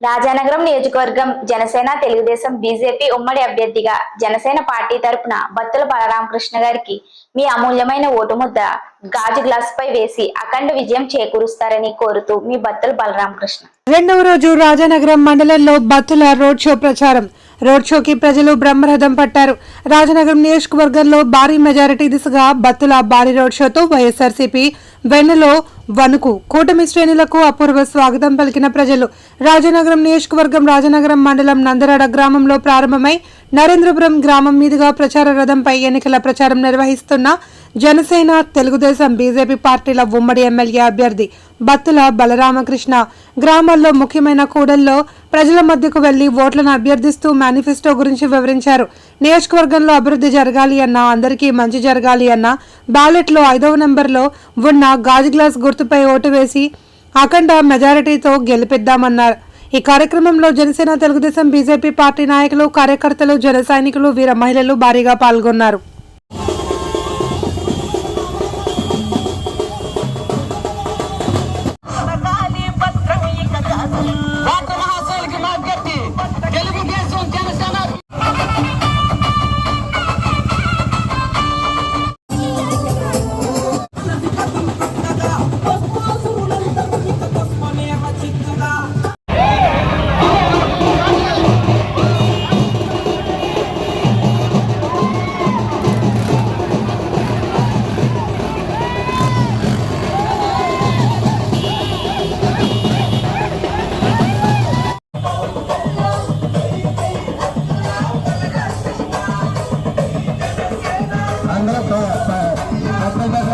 రాజానగరం నియోజకవర్గం జనసేన తెలుగుదేశం బీజేపీ ఉమ్మడి అభ్యర్థిగా జనసేన పార్టీ తరపున బత్తుల బలరామకృష్ణ గారికి మీ అమూల్యమైన ఓటు ముద్ద గాజు గ్లాస్ పై వేసి అఖండ విజయం చేకూరుస్తారని కోరుతూ మీ బత్తుల బలరామకృష్ణ. రెండవ రోజు రాజానగరం మండలంలో బత్తుల రోడ్ షో ప్రచారం. రోడ్ షోకి ప్రజలు బ్రహ్మరథం పట్టారు. రాజనగరం నియోజకవర్గంలో భారీ మెజారిటీ దిశగా బత్తుల భారీ రోడ్ షోతో వైఎస్ఆర్సీపీ వెన్నులో వణుకు. కూటమి శ్రేణులకు అపూర్వ స్వాగతం పలికిన ప్రజలు. రాజనగరం నియోజకవర్గం రాజనగరం మండలం నందరాడ గ్రామంలో ప్రారంభమై నరేంద్రపురం గ్రామం మీదుగా ప్రచార రథంపై ఎన్నికల ప్రచారం నిర్వహిస్తున్న జనసేన తెలుగుదేశం బీజేపీ పార్టీల ఉమ్మడి ఎమ్మెల్యే అభ్యర్థి బత్తుల బలరామకృష్ణ. గ్రామాల్లో ముఖ్యమైన కూడల్లో ప్రజల మధ్యకు వెళ్ళి ఓట్లను అభ్యర్థిస్తూ మేనిఫెస్టో గురించి వివరించారు. నియోజకవర్గంలో అభివృద్ధి జరగాలి అన్నా అందరికీ మంచి జరగాలి అన్నా బ్యాలెట్లో ఐదవ నెంబర్లో ఉన్న గాజు గ్లాస్ గుర్తుపై ఓటు వేసి అఖండ మెజారిటీతో గెలిపిద్దామన్నారు. ఈ కార్యక్రమంలో జనసేన తెలుగుదేశం బీజేపీ పార్టీ నాయకులు కార్యకర్తలు జన సైనికులు వీర మహిళలు భారీగా పాల్గొన్నారు.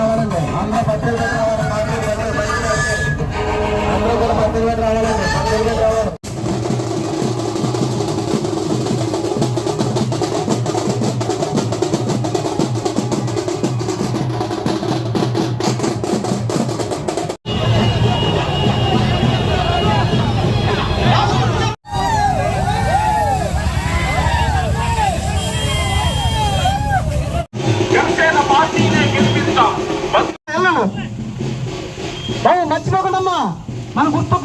வரணும் அங்கே మర్చిపోకుండా మన గుర్తు